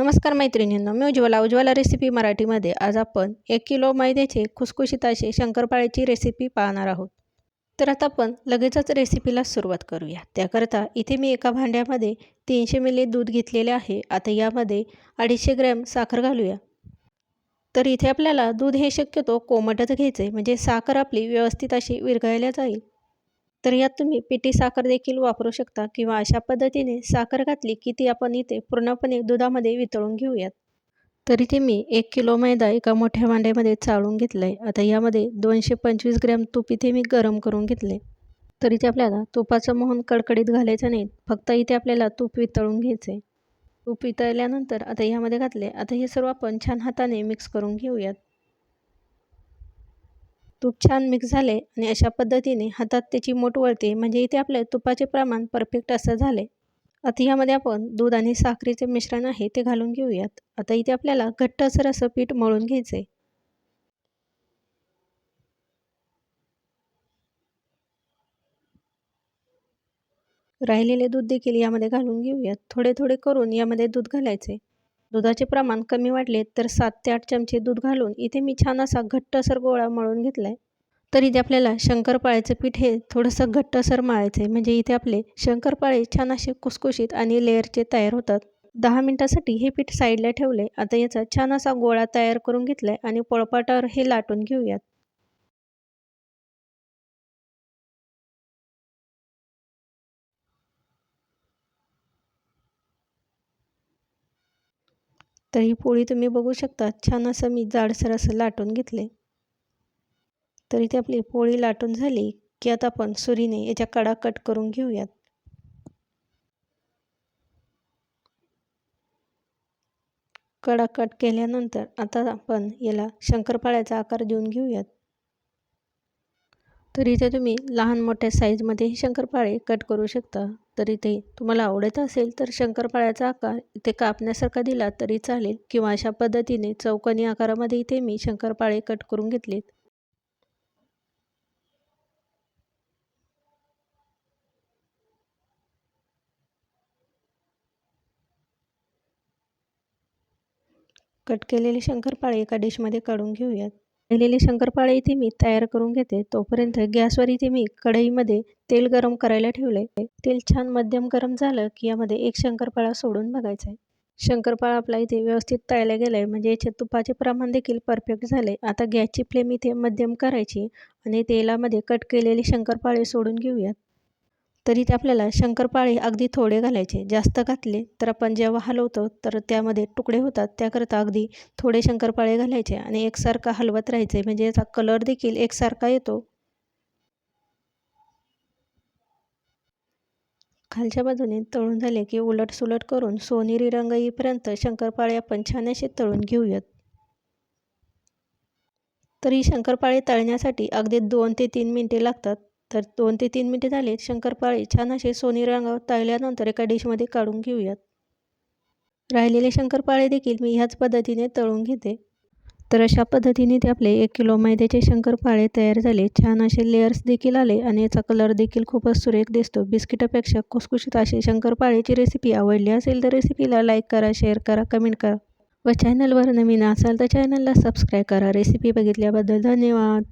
नमस्कार मैत्रिणींनो मी उज्ज्वला. उज्ज्वला रेसिपी मराठीमध्ये आज आपण एक किलो मैद्याचे खुसखुशीत असे शंकरपाळ्याची रेसिपी पाहणार आहोत. तर आता आपण लगेचच रेसिपीला सुरुवात करूया. त्याकरता इथे मी एका भांड्यामध्ये तीनशे मिली दूध घेतलेले आहे. आता यामध्ये अडीचशे ग्रॅम साखर घालूया. तर इथे आपल्याला दूध हे शक्यतो कोमटच घ्यायचं आहे म्हणजे साखर आपली व्यवस्थित अशी विरघळल्या जाईल. तर यात तुम्ही पिठी साखर देखील वापरू शकता किंवा अशा पद्धतीने साखर घातली की ती आपण इथे पूर्णपणे दुधामध्ये वितळून घेऊयात. तर इथे मी एक किलो मैदा एका मोठ्या भांड्यामध्ये चाळून घेतलं आहे आता यामध्ये दोनशे पंचवीस ग्रॅम तूप इथे मी गरम करून घेतले तर इथे आपल्याला तुपाचं मोहन कडकडीत घालायचं नाही फक्त इथे आपल्याला तूप वितळून घ्यायचं आहे तूप वितळल्यानंतर आता यामध्ये घातले आता हे सर्व आपण छान हाताने मिक्स करून घेऊयात. तूप छान मिक्स झाले आणि अशा पद्धतीने हातात त्याची मोठ वळते. म्हणजे इथे आपलं तुपाचे प्रमाण परफेक्ट असं झाले. आता यामध्ये आपण दूध आणि साखरेचे मिश्रण आहे ते घालून घेऊयात. आता इथे आपल्याला घट्टसर असं पीठ मळून घ्यायचं. आहे राहिलेले दूध देखील यामध्ये घालून घेऊयात. थोडे थोडे करून यामध्ये दूध घालायचे. दुधाचे प्रमाण कमी वाटले तर सात ते आठ चमचे दूध घालून इथे मी छान असा घट्टसर गोळा मळून घेतला आहे तर इथे आपल्याला शंकरपाळ्याचं पीठ हे थोडंसं घट्टसर मळायचं आहे म्हणजे इथे आपले शंकरपाळे छान असे कुसकुशीत आणि लेअरचे तयार होतात. दहा मिनटासाठी हे पीठ साईडला ठेवले आता याचा छान असा गोळा तयार करून घेतला आहे आणि पोळपाटावर हे लाटून घेऊयात. तर ही पोळी तुम्ही बघू शकता. छान असं मी जाडसर असं लाटून घेतले तर इथे आपली पोळी लाटून झाली की आता आपण सुरीने याच्या कडा कट करून घेऊयात. कडा कट केल्यानंतर आता आपण याला शंकरपाळ्याचा आकार देऊन घेऊयात. तर इथे तुम्ही लहान मोठ्या साईजमध्ये शंकरपाळे कट करू शकता. तर इथे तुम्हाला आवडत असेल तर शंकरपाळ्याचा आकार इथे कापण्यासारखा दिला तरी चालेल किंवा अशा पद्धतीने चौकनी आकारामध्ये इथे मी शंकरपाळे कट करून घेतलेत. कट केलेले शंकरपाळे एका डिशमध्ये काढून घेऊयात. राहिलेले शंकरपाळे इथे मी तयार करून घेते. तोपर्यंत गॅसवर इथे मी कढईमध्ये तेल गरम करायला ठेवले तेल छान मध्यम गरम झालं की यामध्ये एक शंकरपाळा सोडून बघायचा आहे शंकरपाळा आपला इथे व्यवस्थित तळला गेला आहे म्हणजे याचे तुपाचे प्रमाण देखील परफेक्ट झाले आता गॅसची फ्लेम इथे मध्यम करायची आणि तेलामध्ये कट केलेले शंकरपाळे सोडून घेऊयात. तरी ते आपल्याला शंकरपाळे अगदी थोडे घालायचे. जास्त घातले तर आपण जेव्हा हलवतो तर त्यामध्ये तुकडे होतात. त्याकरता अगदी थोडे शंकरपाळे घालायचे आणि एकसारखा हलवत राहायचे. म्हणजे याचा कलर देखील एकसारखा येतो. खालच्या बाजूने तळून झाले की उलट सुलट करून सोनेरी रंग येईपर्यंत शंकरपाळे आपण छान असे तळून घेऊयात. तर ही शंकरपाळे तळण्यासाठी अगदी दोन ते तीन मिनटे लागतात. तर दोन ते तीन मिनिटे झाले शंकरपाळे छान असे सोनी रंगावर तळल्यानंतर एका डिशमध्ये काढून घेऊयात. राहिलेले शंकरपाळे देखील मी ह्याच पद्धतीने तळून घेते. तर अशा पद्धतीने ते आपले एक किलो मैद्याचे शंकरपाळे तयार झाले. छान असे लेअर्स देखील आले आणि याचा कलर देखील खूपच सुरेख दिसतो. बिस्किटापेक्षा खुसखुशीत अशी शंकरपाळेची रेसिपी आवडली असेल तर रेसिपीला लाईक करा शेअर करा कमेंट करा. व चॅनलवर नवीन असाल तर चॅनलला सबस्क्राईब करा. रेसिपी बघितल्याबद्दल धन्यवाद.